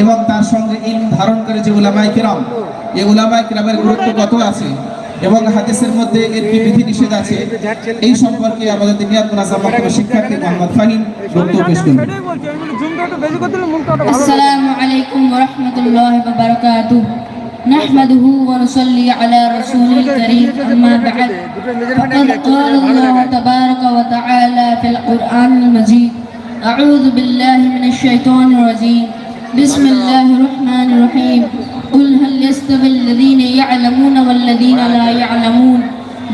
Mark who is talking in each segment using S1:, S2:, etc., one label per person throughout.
S1: এবং তার সঙ্গে ইলম ধারণ করে যে উলামায়ে কিরাম এই উলামায়ে কিরামের গুরুত্ব কত আছে এবং হাদিসের মধ্যে এর কি বিধি নিষেধ আছে এই সম্পর্কে আমাদের দিনিয়াত মুনাজাম মাহফিলের শিক্ষার্থী মোহাম্মদ ফাহিম বক্তব্য পেশ করবেন
S2: السلام عليكم ورحمة الله وبركاته نحمده ونصلي على رسوله الكريم أما بعد فقد قال الله تبارك وتعالى في القرآن المجيد أعوذ بالله من الشيطان الرجيم بسم الله الرحمن الرحيم قل هل يستوي الذين يعلمون والذين لا يعلمون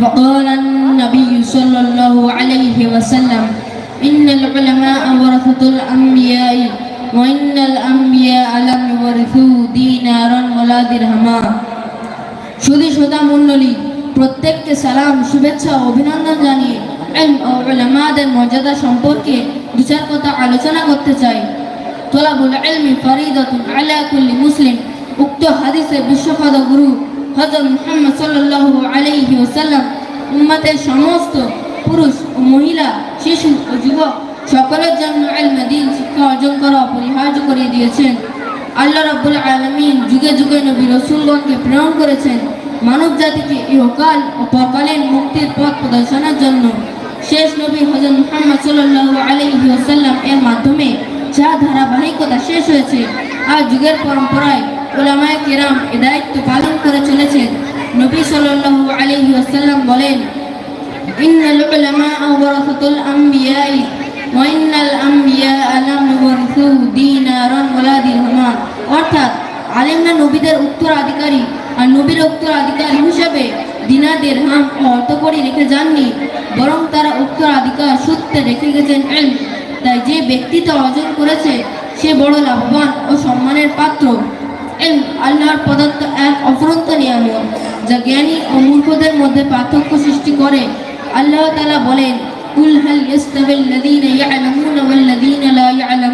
S2: وقال النبي صلى الله عليه وسلم إن العلماء ورثة الأنبياء وإن الأنبياء لم يورثوا دينارا ولا درهما শুধু শ্রোতা মণ্ডলী প্রত্যেককে সালাম শুভেচ্ছা ও অভিনন্দন জানিয়ে ইলম ও উলামাদের মর্যাদা সম্পর্কে দু চার কথা আলোচনা করতে চাই তোলাবুল ইলমি ফরিদাতুন আলা কুল্লি মুসলিম। উক্ত হাদিসের বিশ্বপদ গুরু হযরত মুহাম্মদ সাল্লাল্লাহু আলাইহি ওয়াসাল্লাম, উম্মতের সমস্ত পুরুষ ও মহিলা, শিশু ও যুবক সকলের জন্য ইলমে দিন শিক্ষা অর্জন করা অপরিহার্য করে দিয়েছেন। আল্লাহ রাব্বুল আলামিন যুগে যুগে নবী রসুলগণকে প্রেরণ করেছেন মানব জাতিকে ইহকাল ও পরকালীন মুক্তির পথ প্রদর্শনের জন্য। শেষ নবী হযরত মুহাম্মদ সাল্লাল্লাহু আলাইহি ওয়াসাল্লাম এর মাধ্যমে যা ধারাবাহিকতা শেষ হয়েছে আর যুগের পরম্পরায় ওলামায় কেরাম এ দায়িত্ব পালন করে চলেছেন। নবী সাল আলী আসাল্লাম বলেন বরং তারা উত্তরাধিকার সূত্রে রেখে গেছেন তাই যে ব্যক্তিত্ব অর্জন করেছে, সে বড় লাভবান ও সম্মানের পাত্র। ইলম আল্লাহর প্রদত্ত এক অফুরন্ত নিয়ামত, যা জ্ঞানী ও মূর্খদের মধ্যে পার্থক্য সৃষ্টি করে। আল্লাহ তালা বলেন, কুল হাল ইয়াস্তাবিল লাযীনা ওয়াল লা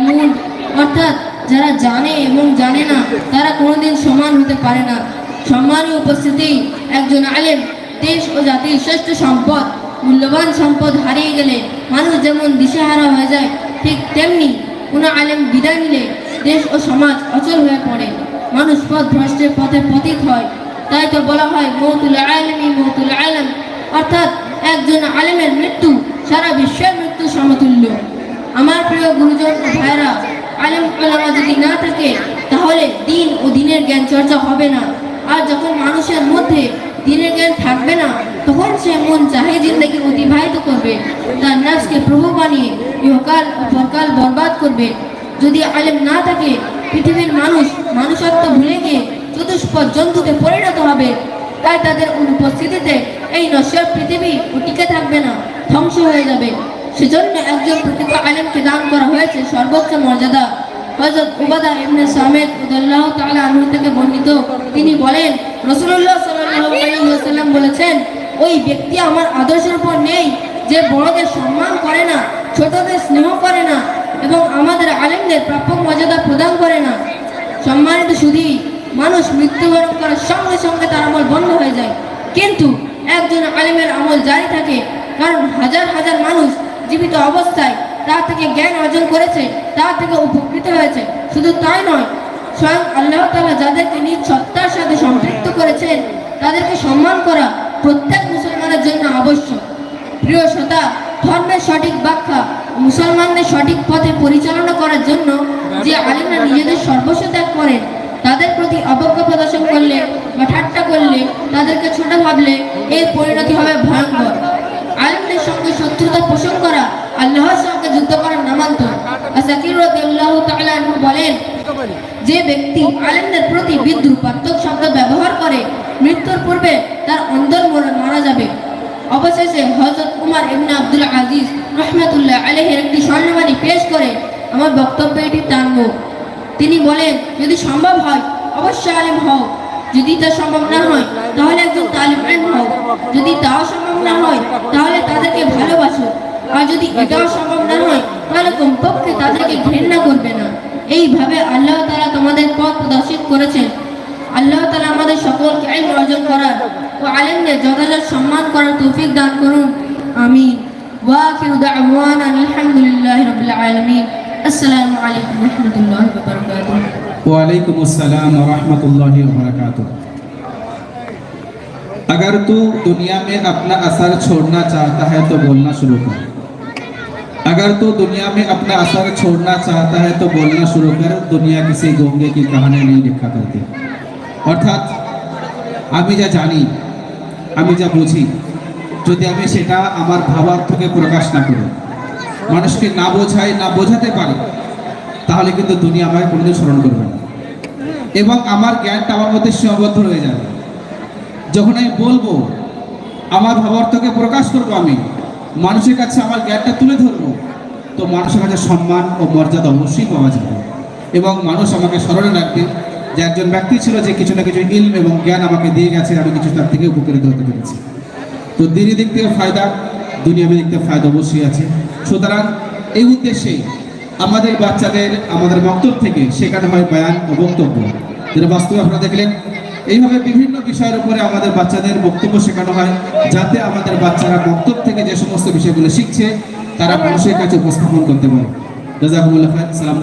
S2: অর্থাৎ, যারা জানে এবং জানে না, তারা কোনোদিন সমান হতে পারে না। সম্মানীয় উপস্থিতি, একজন আলেম, দেশ ও জাতির শ্রেষ্ঠ সম্পদ। মূল্যবান সম্পদ হারিয়ে গেলে মানুষ যেমন দিশেহারা হয়ে যায়, ঠিক তেমনি কোনো আলেম বিদায় নিলে দেশ ও সমাজ অচল হয়ে পড়ে। মানুষ পথ ভ্রষ্টের পথে পতিত হয়। তাই তো বলা হয় মৌতুল আলমী মৌতুল আলম। অর্থাৎ একজন আলেমের মৃত্যু, সারা বিশ্বের মৃত্যু সমতুল্য। আমার প্রিয় গুরুজন ও ভাইরা আলেম আলামা যদি না থাকে, তাহলে দিন ও দিনের জ্ঞান চর্চা হবে না। আর যখন মানুষের মধ্যে দিনের জ্ঞান থাকবে না, তখন সে মন চাহে জিন্দগি অতিবাহিত করবে। তার নার্সকে প্রভু বানিয়ে ইহকাল পরকাল বরবাদ করবে। যদি আলেম না থাকে, পৃথিবীর মানুষ মানুষত্ব ভুলে গিয়ে চতুষ্পদ জন্তুতে পরিণত হবে। তাই তাদের অনুপস্থিতিতে এই নশ্বর পৃথিবী টিকে থাকবে না, ধ্বংস হয়ে যাবে। সেজন্য একজন প্রকৃত আলেমকে দান করা হয়েছে সর্বোচ্চ মর্যাদা। হযরত উবাদা ইবনে সামিদ রাদিয়াল্লাহু তাআলা আনহু থেকে বর্ণিত। তিনি বলেন, রাসূলুল্লাহ সাল্লাল্লাহু আলাইহি ওয়াসাল্লাম বলেছেন, ওই ব্যক্তি আমার আদর্শের উপর নেই, যে বড়দের সম্মান করে না, ছোটদের স্নেহ করে না এবং আমাদের আলেমদের প্রাপ্য মর্যাদা প্রদান করে না। সম্মানিত শুধুই মানুষ মৃত্যুবরণ করার সঙ্গে সঙ্গে তার আমল বন্ধ হয়ে যায়। কিন্তু একজন আলেমের আমল জারি থাকে, কারণ হাজার হাজার মানুষ জীবিত অবস্থায় তা থেকে জ্ঞান অর্জন করেছে তা থেকে উপকৃত হয়েছে। শুধু তাই নয়, স্বয়ং আল্লাহ তাআলা যাদেরকে নিজ সত্তার সাথে সম্পৃক্ত করেছেন, তাদেরকে সম্মান করা প্রত্যেক মুসলমানের জন্য আবশ্যক। প্রিয় শ্রোতা, ধর্মের সঠিক ব্যাখ্যা, মুসলমানদের সঠিক পথে পরিচালনা করার জন্য যে আলিমরা নিজেদের সর্বস্ব ত্যাগ করেন, তাদের প্রতি অবজ্ঞা প্রদর্শন করলে বা ঠাট্টা করলে তাদেরকে ছোট ভাবলে এর পরিণতি হবে ভয়ঙ্কর। আলিমদের সঙ্গে শত্রুতা পোষণ করা আল্লাহর আনহু বলেন, যে ব্যক্তি আলেমদের প্রতি বিদ্রুপাত্মক শব্দ ব্যবহার করে, মৃত্যুর পূর্বে তার অন্তর মরে যাবে। অবশেষে হযরত উমর ইবনে আব্দুল আজিজ রহমাতুল্লাহ আলাইহির একটি স্বর্ণবাণী পেশ করে আমার বক্তব্য এটি টানব। তিনি বলেন, যদি সম্ভব হয়, অবশ্যই আলেম হও। যদি তা সম্ভব না হয়, তাহলে একজন তালিম আইন হও। যদি তাও সম্ভব না হয়, তাহলে তাদেরকে ভালোবাসো। আর যদি এটাও সম্ভব না হয় তাহলে কমপক্ষে তাদেরকে ঘৃণা করবে না এইভাবে আল্লাহ তাআলা তোমাদের পথ প্রদর্শিত করেছেন আল্লাহ তাআলা আমাদের সকলকে ইলম অর্জন করার ও আলেমদের যথাযথ সম্মান করার তৌফিক দান করুন আমিন ওয়াখিরু দাওয়ানা আলহামদুলিল্লাহি রাব্বিল আলামিন আসসালামু আলাইকুম ওয়া রাহমাতুল্লাহি ওয়া বারাকাতুহু
S1: वालेकुम अस्सलाम वरहमतुल्लाहि वबरकातुह अगर तू दुनिया में अपना असर छोड़ना चाहता है तो बोलना शुरू कर अगर तू दुनिया में अपना असर छोड़ना चाहता है तो बोलना शुरू कर दुनिया किसी गोंगे की कहानी नहीं लिखा करती অর্থাৎ আমি যা জানি আমি যা বুঝি যদি আমি সেটা আমার ভাবার্থকে প্রকাশ না করি মানুষকে না বোঝাই না বোঝাতে পারি তাহলে কিন্তু দুনিয়া আমাকে কোনোদিন স্মরণ করবে না এবং আমার জ্ঞানটা আমার মধ্যে সীমাবদ্ধ রয়ে যাবে যখন আমি বলবো আমার ভাবার্থকে প্রকাশ করবো আমি মানুষের কাছে আমার জ্ঞানটা তুলে ধরবো। তো মানুষের কাছে সম্মান ও মর্যাদা অবশ্যই পাওয়া যাবে। এবং মানুষ আমাকে স্মরণে রাখবে যে একজন ব্যক্তি ছিল যে কিছু না কিছু ইলম এবং জ্ঞান আমাকে দিয়ে গেছে, আমি কিছু তার থেকে উপকৃত হতে পেরেছি। তো দিনই দিক থেকে ফায়দা দুনিয়াবি দিক থেকে ফায়দা অবশ্যই আছে। সুতরাং এই উদ্দেশ্যেই আমাদের বাচ্চাদের, আমাদের বক্তব্য থেকে শেখানো হয় বয়ান ও বক্তব্য। যেটা বাস্তবে আপনারা দেখলেন এইভাবে বিভিন্ন বিষয়ের উপরে আমাদের বাচ্চাদের বক্তব্য শেখানো হয়, যাতে আমাদের বাচ্চারা বক্তব্য থেকে যে সমস্ত বিষয়গুলো শিখছে, তারা মানুষের কাছে উপস্থাপন করতে পারে। খান সালাম